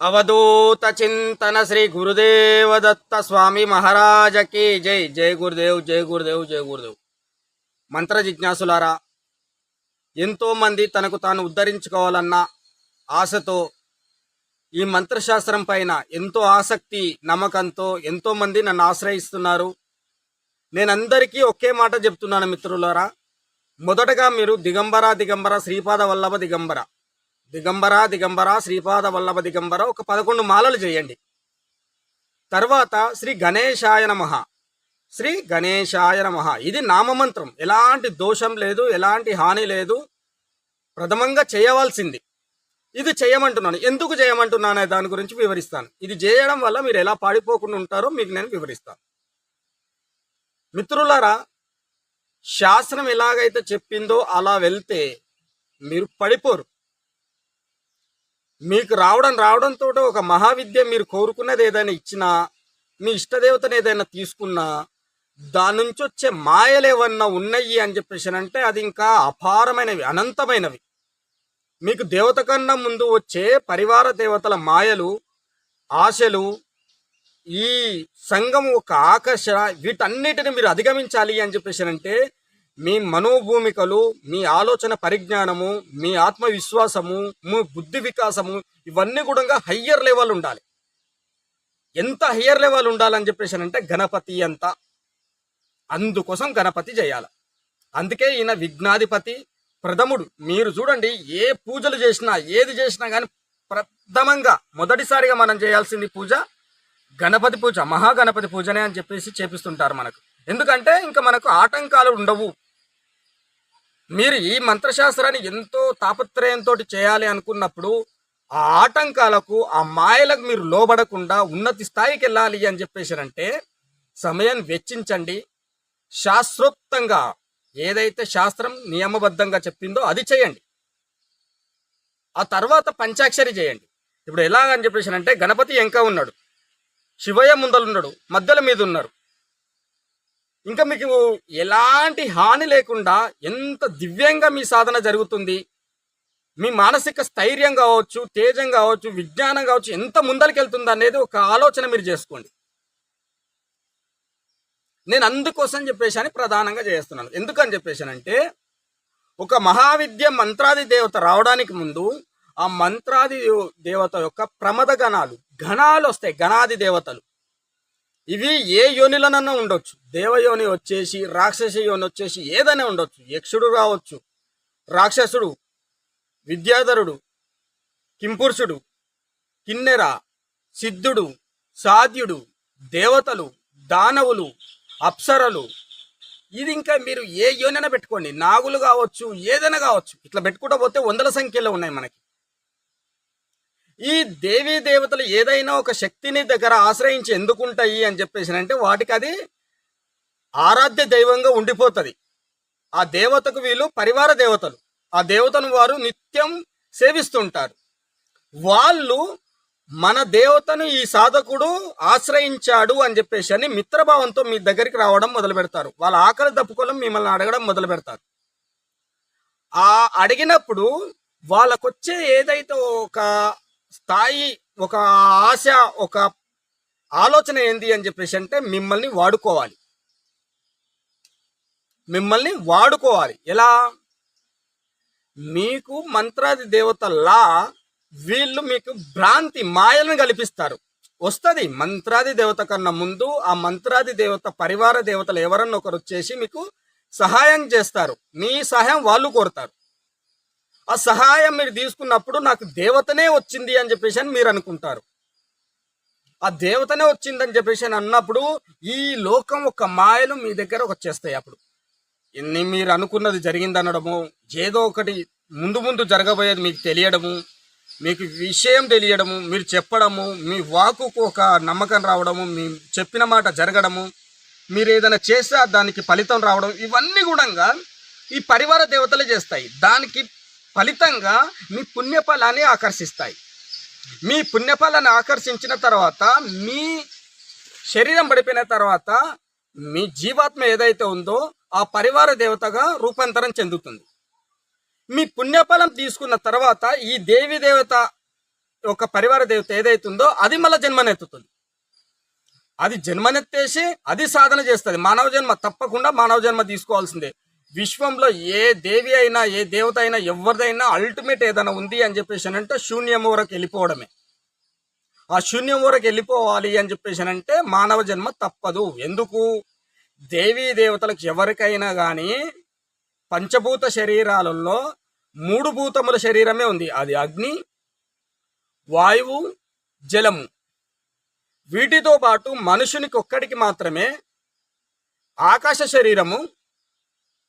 అవధూత చింతన శ్రీ గురుదేవ దత్త స్వామి మహారాజకి జై. జై గురుదేవ్ జై గురుదేవ్ జై గురుదేవ్. మంత్ర జిజ్ఞాసులారా ఎంతోమంది తనకు తాను ఉద్ధరించుకోవాలన్న ఆశతో ఈ మంత్రశాస్త్రం పైన ఎంతో ఆసక్తి నమ్మకంతో ఎంతోమంది నన్ను ఆశ్రయిస్తున్నారు. నేను అందరికీ ఒకే మాట చెప్తున్నాను మిత్రులారా. మొదటగా మీరు దిగంబర దిగంబర శ్రీపాద వల్లభ దిగంబర. దిగంబర దిగంబర శ్రీపాద వల్లభ దిగంబర ఒక పదకొండు మాలలు చేయండి. తర్వాత శ్రీ గణేశాయ నమః. శ్రీ గణేశాయ నమః. ఇది నామమంత్రం. ఎలాంటి దోషం లేదు ఎలాంటి హాని లేదు. ప్రథమంగా చేయవలసింది. ఇది చేయమంటున్నాను. ఎందుకు చేయమంటున్నాను అనే దాని గురించి వివరిస్తాను. ఇది చేయడం వల్ల మీరు ఎలా పాడిపోకుండా ఉంటారో మీకు నేను వివరిస్తాను. మిత్రులారా శాస్త్రం ఎలాగైతే చెప్పిందో అలా వెళ్తే మీరు పడిపోరు. మీకు రావడం రావడంతో ఒక మహావిద్య మీరు కోరుకున్నది ఏదైనా ఇచ్చినా మీ ఇష్టదేవతను ఏదైనా తీసుకున్నా దాని నుంచి వచ్చే మాయలు ఏమన్నా ఉన్నాయి అని చెప్పేసి అంటే అది ఇంకా అపారమైనవి అనంతమైనవి. మీకు దేవత కన్నా ముందు వచ్చే పరివార దేవతల మాయలు ఆశలు ఈ సంఘం ఒక ఆకర్షణ వీటన్నిటిని మీరు అధిగమించాలి అని చెప్పేసి అంటే మీ మనోభూమికలు మీ ఆలోచన పరిజ్ఞానము మీ ఆత్మవిశ్వాసము మీ బుద్ధి వికాసము ఇవన్నీ కూడా హయ్యర్ లెవెల్ ఉండాలి. ఎంత హయ్యర్ లెవెల్ ఉండాలని చెప్పేసి అంటే గణపతి అంత. అందుకోసం గణపతి చేయాలి. అందుకే ఈయన విఘ్నాధిపతి ప్రథముడు. మీరు చూడండి ఏ పూజలు చేసినా ఏది చేసినా కానీ ప్రథమంగా మొదటిసారిగా మనం చేయాల్సింది పూజ గణపతి పూజ మహాగణపతి పూజనే అని చెప్పేసి చేపిస్తుంటారు మనకు. ఎందుకంటే ఇంకా మనకు ఆటంకాలు ఉండవు. మీరు ఈ మంత్రశాస్త్రాన్ని ఎంతో తాపత్రయంతో చేయాలి అనుకున్నప్పుడు ఆ ఆటంకాలకు ఆ మాయలకు మీరు లోబడకుండా ఉన్నతి స్థాయికి వెళ్ళాలి అని చెప్పేసారంటే సమయం వెచ్చించండి. శాస్త్రోక్తంగా ఏదైతే శాస్త్రం నియమబద్ధంగా చెప్పిందో అది చేయండి. ఆ తర్వాత పంచాక్షరి చేయండి. ఇప్పుడు ఎలాగని చెప్పేసారంటే గణపతి ఎంక ఉన్నాడు. శివయ్య ముందలున్నాడు. మధ్యల మీద ఉన్నారు ఇంకా మీకు ఎలాంటి హాని లేకుండా ఎంత దివ్యంగా మీ సాధన జరుగుతుంది మీ మానసిక స్థైర్యం కావచ్చు తేజం కావచ్చు విజ్ఞానం కావచ్చు ఎంత ముందరికెళ్తుంది అనేది ఒక ఆలోచన మీరు చేసుకోండి. నేను అందుకోసం చెప్పేసి అని ప్రధానంగా చేస్తున్నాను. ఎందుకని చెప్పేసానంటే ఒక మహావిద్య మంత్రాది దేవత రావడానికి ముందు ఆ మంత్రాది దేవత యొక్క ప్రమద గణాలు గణాలు వస్తాయి గణాది దేవతలు. ఇవి ఏ యోనిలనన్నా ఉండొచ్చు. దేవయోని వచ్చేసి రాక్షస యోని వచ్చేసి ఏదైనా ఉండొచ్చు. యక్షుడు రావచ్చు రాక్షసుడు విద్యాధరుడు కింపురుషుడు కిన్నెర సిద్ధుడు సాధ్యుడు దేవతలు దానవులు అప్సరలు. ఇది ఇంకా మీరు ఏ యోనైనా పెట్టుకోండి. నాగులు కావచ్చు ఏదైనా కావచ్చు. ఇట్లా పెట్టుకుంటా పోతే వందల సంఖ్యలో ఉన్నాయి మనకి. ఈ దేవీ దేవతలు ఏదైనా ఒక శక్తిని దగ్గర ఆశ్రయించి ఎందుకుంటాయి అని చెప్పేసి అంటే వాటికి అది ఆరాధ్య దైవంగా ఉండిపోతుంది. ఆ దేవతకు వీళ్ళు పరివార దేవతలు. ఆ దేవతను వారు నిత్యం సేవిస్తుంటారు. వాళ్ళు మన దేవతను ఈ సాధకుడు ఆశ్రయించాడు అని చెప్పేసి అని మిత్రభావంతో మీ దగ్గరికి రావడం మొదలు పెడతారు. వాళ్ళ ఆకలి తప్పుకోవడం మిమ్మల్ని అడగడం మొదలు పెడతారు. ఆ అడిగినప్పుడు వాళ్ళకొచ్చే ఏదైతే ఒక స్థాయి ఒక ఆశ ఒక ఆలోచన ఏంది అని చెప్పేసి అంటే మిమ్మల్ని వాడుకోవాలి. మిమ్మల్ని వాడుకోవాలి. ఎలా? మీకు మంత్రాది దేవతల్లా వీళ్ళు మీకు భ్రాంతి మాయలను కల్పిస్తారు. వస్తుంది మంత్రాది దేవత కన్నా ముందు ఆ మంత్రాది దేవత పరివార దేవతలు ఎవరన్నా ఒకరు వచ్చేసి మీకు సహాయం చేస్తారు. మీ సహాయం వాళ్ళు కోరుతారు. ఆ సహాయం మీరు తీసుకున్నప్పుడు నాకు దేవతనే వచ్చింది అని చెప్పేసి అని మీరు అనుకుంటారు. ఆ దేవతనే వచ్చిందని చెప్పేసి అని అన్నప్పుడు ఈ లోకం ఒక మాయలు మీ దగ్గర వచ్చేస్తాయి అప్పుడు. ఎన్ని మీరు అనుకున్నది జరిగిందనడము ఏదో ఒకటి ముందు ముందు జరగబోయేది మీకు తెలియడము మీకు విషయం తెలియడము మీరు చెప్పడము మీ వాకుకు ఒక నమ్మకం రావడము మీ చెప్పిన మాట జరగడము మీరు ఏదైనా చేస్తే దానికి ఫలితం రావడం ఇవన్నీ కూడా ఈ పరివార దేవతలే చేస్తాయి. దానికి ఫలితంగా మీ పుణ్యఫలాన్ని ఆకర్షిస్తాయి. మీ పుణ్యఫలాన్ని ఆకర్షించిన తర్వాత మీ శరీరం పడిపోయిన తర్వాత మీ జీవాత్మ ఏదైతే ఉందో ఆ పరివార దేవతగా రూపాంతరం చెందుతుంది. మీ పుణ్యఫలం తీసుకున్న తర్వాత ఈ దేవి దేవత ఒక పరివార దేవత ఏదైతుందో అది మళ్ళీ జన్మనెత్తుతుంది. అది జన్మనెత్తేసి అది సాధన చేస్తుంది. మానవ జన్మ తప్పకుండా మానవ జన్మ తీసుకోవాల్సిందే. విశ్వంలో ఏ దేవి అయినా ఏ దేవత అయినా ఎవరిదైనా అల్టిమేట్ ఏదైనా ఉంది అని చెప్పేసి అంటే శూన్యం వరకు వెళ్ళిపోవడమే. ఆ శూన్యం వరకు వెళ్ళిపోవాలి అని చెప్పేసి అంటే మానవ జన్మ తప్పదు. ఎందుకు? దేవీ దేవతలకు ఎవరికైనా కానీ పంచభూత శరీరాలలో మూడు భూతముల శరీరమే ఉంది. అది అగ్ని వాయువు జలము. వీటితో పాటు మనుషునికి ఒక్కడికి మాత్రమే ఆకాశ శరీరము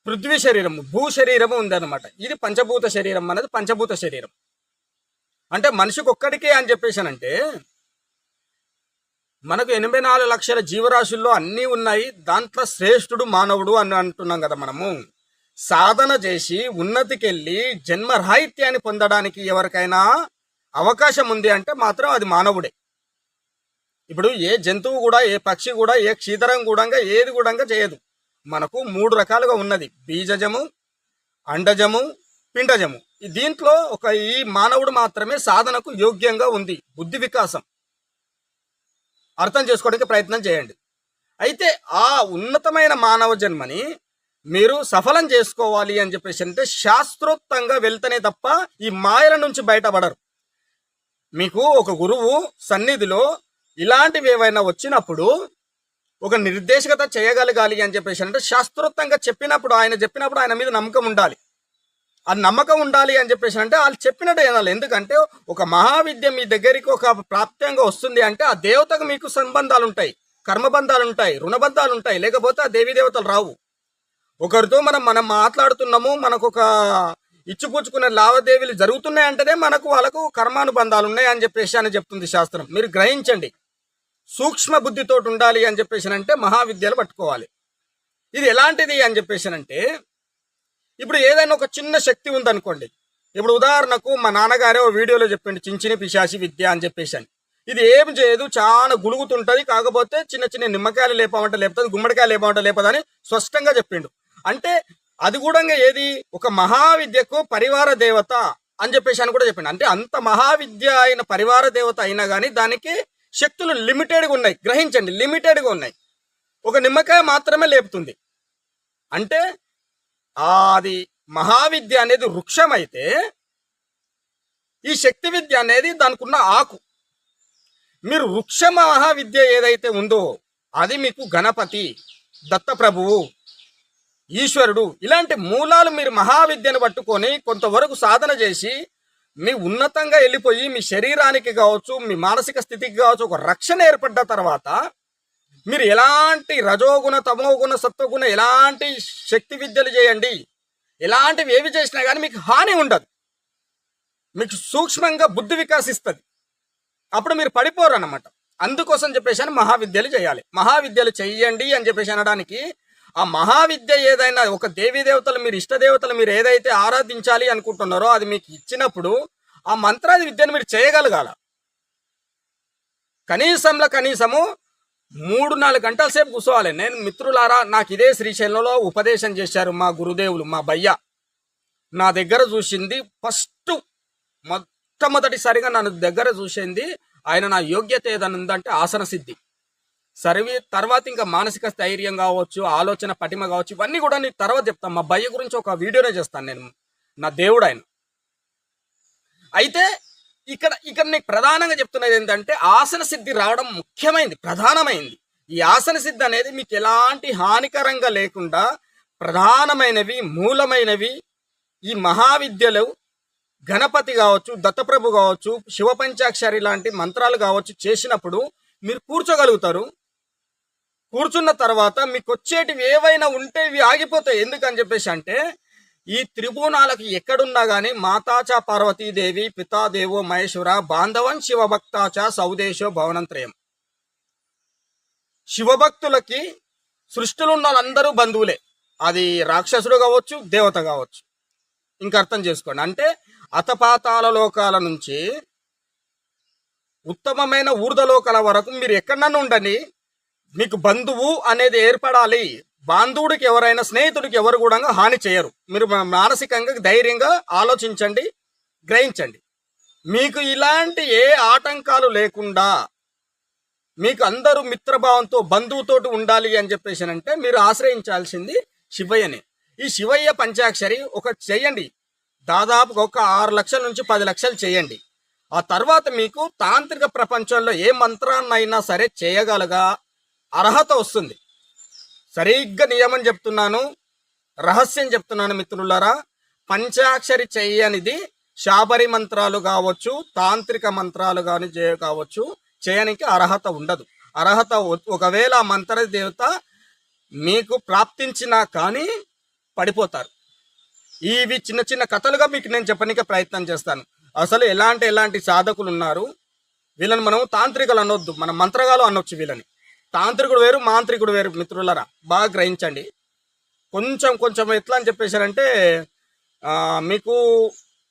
పృథ్వీ శరీరము భూ శరీరము ఉందన్నమాట. ఇది పంచభూత శరీరం అన్నది పంచభూత శరీరం. అంటే మనిషికి ఒక్కడికే అని చెప్పేసానంటే మనకు ఎనభై నాలుగు లక్షల జీవరాశుల్లో అన్నీ ఉన్నాయి దాంట్లో శ్రేష్ఠుడు మానవుడు అని అంటున్నాం కదా మనము. సాధన చేసి ఉన్నతికెళ్ళి జన్మరాహిత్యాన్ని పొందడానికి ఎవరికైనా అవకాశం ఉంది అంటే మాత్రం అది మానవుడే. ఇప్పుడు ఏ జంతువు కూడా ఏ పక్షి కూడా ఏ క్షీతరం కూడా ఏది కూడా చేయదు. మనకు మూడు రకాలుగా ఉన్నది. బీజజము అండజము పిండజము. ఈ దీంట్లో ఒక ఈ మానవుడు మాత్రమే సాధనకు యోగ్యంగా ఉంది. బుద్ధి వికాసం. అర్థం చేసుకోవడానికి ప్రయత్నం చేయండి. అయితే ఆ ఉన్నతమైన మానవ జన్మని మీరు సఫలం చేసుకోవాలి అని చెప్పేసి అంటే శాస్త్రోక్తంగా వెళ్తేనే తప్ప ఈ మాయల నుంచి బయటపడరు. మీకు ఒక గురువు సన్నిధిలో ఇలాంటివి ఏవైనా వచ్చినప్పుడు ఒక నిర్దేశకత చేయగలగాలి అని చెప్పేసి అంటే శాస్త్రోక్తంగా చెప్పినప్పుడు ఆయన చెప్పినప్పుడు ఆయన మీద నమ్మకం ఉండాలి. ఆ నమ్మకం ఉండాలి అని చెప్పేసి అంటే వాళ్ళు చెప్పినట్టు వినాలి. ఎందుకంటే ఒక మహావిద్య మీ దగ్గరికి ఒక ప్రాప్త్యంగా వస్తుంది అంటే ఆ దేవతకు మీకు సంబంధాలు ఉంటాయి కర్మబంధాలు ఉంటాయి రుణబంధాలు ఉంటాయి. లేకపోతే ఆ దేవీ దేవతలు రావు. ఒకరితో మనం మనం మాట్లాడుతున్నాము మనకు ఒక ఇచ్చిపుచ్చుకునే లావాదేవీలు జరుగుతున్నాయి అంటేనే మనకు వాళ్ళకు కర్మానుబంధాలు ఉన్నాయి అని చెప్పేసి అని చెప్తుంది శాస్త్రం. మీరు గ్రహించండి. సూక్ష్మ బుద్ధితో ఉండాలి అని చెప్పేసి అంటే మహావిద్యలు పట్టుకోవాలి. ఇది ఎలాంటిది అని చెప్పేసి అంటే ఇప్పుడు ఏదైనా ఒక చిన్న శక్తి ఉందనుకోండి. ఇప్పుడు ఉదాహరణకు మా నాన్నగారే ఓ వీడియోలో చెప్పిండు చించిని పిశాసి విద్య అని చెప్పేసి అని. ఇది ఏం చేయదు చాలా గులుగుతుంటుంది కాకపోతే చిన్న చిన్న నిమ్మకాయలు లేపమంటే లేపుతుంది గుమ్మడికాయలు లేపమంటే లేపదని స్పష్టంగా చెప్పిండు. అంటే అది కూడా ఏది? ఒక మహావిద్యకు పరివార దేవత అని చెప్పేసి అని కూడా చెప్పిండు. అంటే అంత మహావిద్య అయిన పరివార దేవత అయినా కానీ దానికి శక్తులు లిమిటెడ్గా ఉన్నాయి. గ్రహించండి లిమిటెడ్గా ఉన్నాయి. ఒక నిమ్మకాయ మాత్రమే లేపుతుంది. అంటే అది మహావిద్య అనేది వృక్షం అయితే ఈ శక్తి విద్య అనేది దానికి ఉన్న ఆకు. మీరు వృక్ష మహావిద్య ఏదైతే ఉందో అది మీకు గణపతి దత్తప్రభువు ఈశ్వరుడు ఇలాంటి మూలాలు మీరు మహావిద్యను పట్టుకొని కొంతవరకు సాధన చేసి మీ ఉన్నతంగా వెళ్ళిపోయి మీ శరీరానికి కావచ్చు మీ మానసిక స్థితికి కావచ్చు ఒక రక్షణ ఏర్పడ్డ తర్వాత మీరు ఎలాంటి రజోగుణ తమోగుణ సత్వగుణ ఎలాంటి శక్తి విద్యలు చేయండి ఎలాంటివి ఏవి చేసినా కానీ మీకు హాని ఉండదు. మీకు సూక్ష్మంగా బుద్ధి వికాసిస్తుంది. అప్పుడు మీరు పడిపోరు అన్నమాట అందుకోసం చెప్పేసి అని మహావిద్యలు చేయాలి. మహావిద్యలు చెయ్యండి అని చెప్పేసి అనడానికి ఆ మహావిద్య ఏదైనా ఒక దేవీ దేవతలు మీరు ఇష్ట దేవతలు మీరు ఏదైతే ఆరాధించాలి అనుకుంటున్నారో అది మీకు ఇచ్చినప్పుడు ఆ మంత్రాది విద్యను మీరు చేయగలగాల. కనీసంలో కనీసము మూడు నాలుగు గంటల సేపు కూర్చోవాలి. నేను మిత్రులారా నాకు ఇదే శ్రీశైలంలో ఉపదేశం చేశారు మా గురుదేవులు మా భయ్య. నా దగ్గర చూసింది ఫస్ట్ మొట్టమొదటిసారిగా నన్ను దగ్గర చూసింది ఆయన నా యోగ్యత ఏదైనా ఉందంటే ఆసన సిద్ధి సర్వే తర్వాత ఇంకా మానసిక స్థైర్యం కావచ్చు ఆలోచన పటిమ కావచ్చు ఇవన్నీ కూడా నేను తర్వాత చెప్తాను మా భయ్య గురించి ఒక వీడియోనే చేస్తాను నేను. నా దేవుడు ఆయన. అయితే ఇక్కడ ఇక్కడ నీకు ప్రధానంగా చెప్తున్నది ఏంటంటే ఆసన సిద్ధి రావడం ముఖ్యమైనది ప్రధానమైంది. ఈ ఆసన సిద్ధి అనేది మీకు ఎలాంటి హానికరంగా లేకుండా ప్రధానమైనవి మూలమైనవి ఈ మహావిద్యలు గణపతి కావచ్చు దత్తప్రభు కావచ్చు శివపంచాక్షరి లాంటి మంత్రాలు కావచ్చు చేసినప్పుడు మీరు కూర్చోగలుగుతారు. కూర్చున్న తర్వాత మీకు వచ్చేటివి ఏవైనా ఉంటే ఇవి ఆగిపోతాయి. ఎందుకని చెప్పేసి అంటే ఈ త్రిభువనాలకు ఎక్కడున్నా కానీ మాతాచ పార్వతీదేవి పితాదేవో మహేశ్వర బాంధవన్ శివభక్తాచ సౌదేశో భవనంత్రయం. శివభక్తులకి సృష్టిలో ఉన్న వాళ్ళందరూ బంధువులే. అది రాక్షసుడు కావచ్చు దేవత కావచ్చు. ఇంకా అర్థం చేసుకోండి. అంటే అతపాతాల లోకాల నుంచి ఉత్తమమైన ఊర్ధలోకాల వరకు మీరు ఎక్కడన్నా ఉండండి. మీకు బంధువు అనేది ఏర్పడాలి. బాంధవుడికి ఎవరైనా స్నేహితుడికి ఎవరు కూడా హాని చేయరు. మీరు మానసికంగా ధైర్యంగా ఆలోచించండి గ్రహించండి. మీకు ఇలాంటి ఏ ఆటంకాలు లేకుండా మీకు అందరూ మిత్రభావంతో బంధువుతోటి ఉండాలి అని చెప్పేసి అంటే మీరు ఆశ్రయించాల్సింది శివయ్యని. ఈ శివయ్య పంచాక్షరి ఒక చేయండి. దాదాపు ఒక ఆరు లక్షల నుంచి పది లక్షలు చేయండి. ఆ తర్వాత మీకు తాంత్రిక ప్రపంచంలో ఏ మంత్రాన్నైనా సరే చేయగలగా. అర్హత వస్తుంది. సరిగ్గా నియమం చెప్తున్నాను రహస్యం చెప్తున్నాను మిత్రులారా. పంచాక్షరి చేయనిది శాబరి మంత్రాలు కావచ్చు తాంత్రిక మంత్రాలు కానీ కావచ్చు చేయనికి అర్హత ఉండదు. అర్హత ఒకవేళ ఆ మంత్ర దేవత మీకు ప్రాప్తించినా కానీ పడిపోతారు. ఇవి చిన్న చిన్న కథలుగా మీకు నేను చెప్పడానికి ప్రయత్నం చేస్తాను. అసలు ఎలాంటి ఎలాంటి సాధకులు ఉన్నారు వీళ్ళని మనం తాంత్రికలు అనొద్దు మన మంత్రగాలు అనొచ్చు వీళ్ళని. తాంత్రికుడు వేరు మాంత్రికుడు వేరు మిత్రులరా. బాగా గ్రహించండి. కొంచెం కొంచెం ఎట్లా అని చెప్పేశారంటే మీకు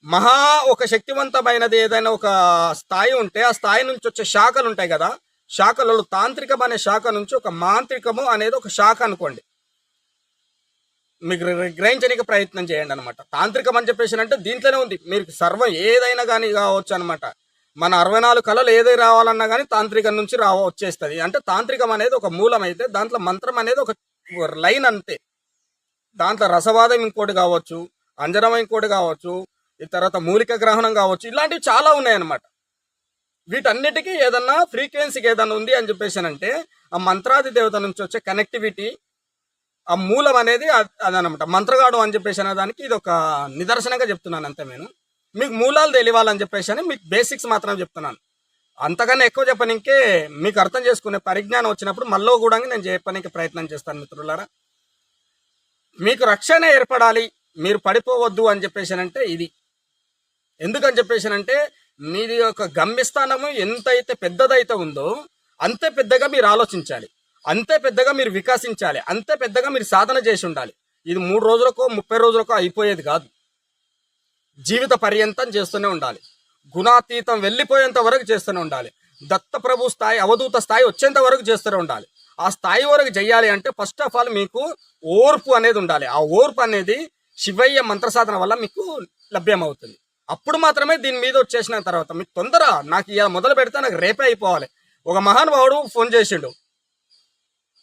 మహా ఒక శక్తివంతమైనది ఏదైనా ఒక స్థాయి ఉంటే ఆ స్థాయి నుంచి వచ్చే శాఖలు ఉంటాయి కదా శాఖలలో తాంత్రికం అనే శాఖ నుంచి ఒక మాంత్రికము అనేది ఒక శాఖ అనుకోండి. మీకు గ్రహించడానికి ప్రయత్నం చేయండి అనమాట తాంత్రికం అని చెప్పేసి అంటే దీంట్లోనే ఉంది. మీరు సర్వం ఏదైనా కానీ కావచ్చు అనమాట మన అరవై నాలుగు కళలు ఏది రావాలన్నా కానీ తాంత్రికం నుంచి రావ వచ్చేస్తుంది. అంటే తాంత్రికం అనేది ఒక మూలం అయితే దాంట్లో మంత్రం అనేది ఒక లైన్ అంతే. దాంట్లో రసవాదం ఇంకోటి కావచ్చు అంజనం ఇంకోటి కావచ్చు ఈ తర్వాత మూలిక గ్రహణం కావచ్చు ఇలాంటివి చాలా ఉన్నాయన్నమాట. వీటన్నిటికీ ఏదన్నా ఫ్రీక్వెన్సీకి ఏదన్నా ఉంది అని చెప్పేసి అంటే ఆ మంత్రాది దేవత నుంచి వచ్చే కనెక్టివిటీ ఆ మూలం అనేది అదనమాట. మంత్రగాడు అని చెప్పేసి అనే దానికి ఇది ఒక నిదర్శనంగా చెప్తున్నాను అంతే నేను. మీకు మూలాలు తెలియాలని చెప్పేసి అని మీకు బేసిక్స్ మాత్రం చెప్తున్నాను. అంతకన్నా ఎక్కువ చెప్పనీకే మీకు అర్థం చేసుకునే పరిజ్ఞానం వచ్చినప్పుడు మళ్ళీ కూడా నేను చెప్పడానికి ప్రయత్నం చేస్తాను మిత్రులారా. మీకు రక్షణ ఏర్పడాలి మీరు పడిపోవద్దు అని చెప్పేసి అంటే ఇది. ఎందుకని చెప్పేసి అంటే మీది యొక్క గమ్యస్థానము ఎంతైతే పెద్దదైతే ఉందో అంతే పెద్దగా మీరు ఆలోచించాలి అంతే పెద్దగా మీరు వికసించాలి అంతే పెద్దగా మీరు సాధన చేసి ఉండాలి. ఇది మూడు రోజులకో ముప్పై రోజులకో అయిపోయేది కాదు. జీవిత పర్యంతం చేస్తూనే ఉండాలి. గుణాతీతం వెళ్ళిపోయేంత వరకు చేస్తూనే ఉండాలి. దత్తప్రభు స్థాయి అవధూత స్థాయి వచ్చేంత వరకు చేస్తూనే ఉండాలి. ఆ స్థాయి వరకు చేయాలి అంటే ఫస్ట్ ఆఫ్ ఆల్ మీకు ఓర్పు అనేది ఉండాలి. ఆ ఓర్పు అనేది శివయ్య మంత్రసాధన వల్ల మీకు లభ్యమవుతుంది. అప్పుడు మాత్రమే దీని మీద వచ్చేసిన తర్వాత మీకు తొందర నాకు ఇలా మొదలు పెడితే నాకు రేపే అయిపోవాలి. ఒక మహానుభావుడు ఫోన్ చేసిండు.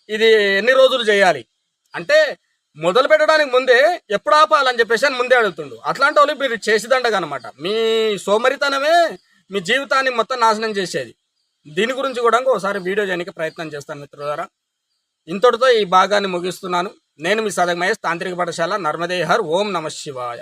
ఇది ఎన్ని రోజులు చేయాలి? అంటే మొదలు పెట్టడానికి ముందే ఎప్పుడు ఆపాలని చెప్పేసి అని ముందే అడుగుతుండు. అట్లాంటి వాళ్ళు మీరు చేసేదండగా అనమాట మీ సోమరితనమే మీ జీవితాన్ని మొత్తం నాశనం చేసేది. దీని గురించి కూడా ఒకసారి వీడియో చేయడానికి ప్రయత్నం చేస్తాను మిత్రులారా. ఇంతటితో ఈ భాగాన్ని ముగిస్తున్నాను. నేను మీ సదగ మహేష్ తాంత్రిక పాఠశాల నర్మదేహర్. ఓం నమ శివాయ.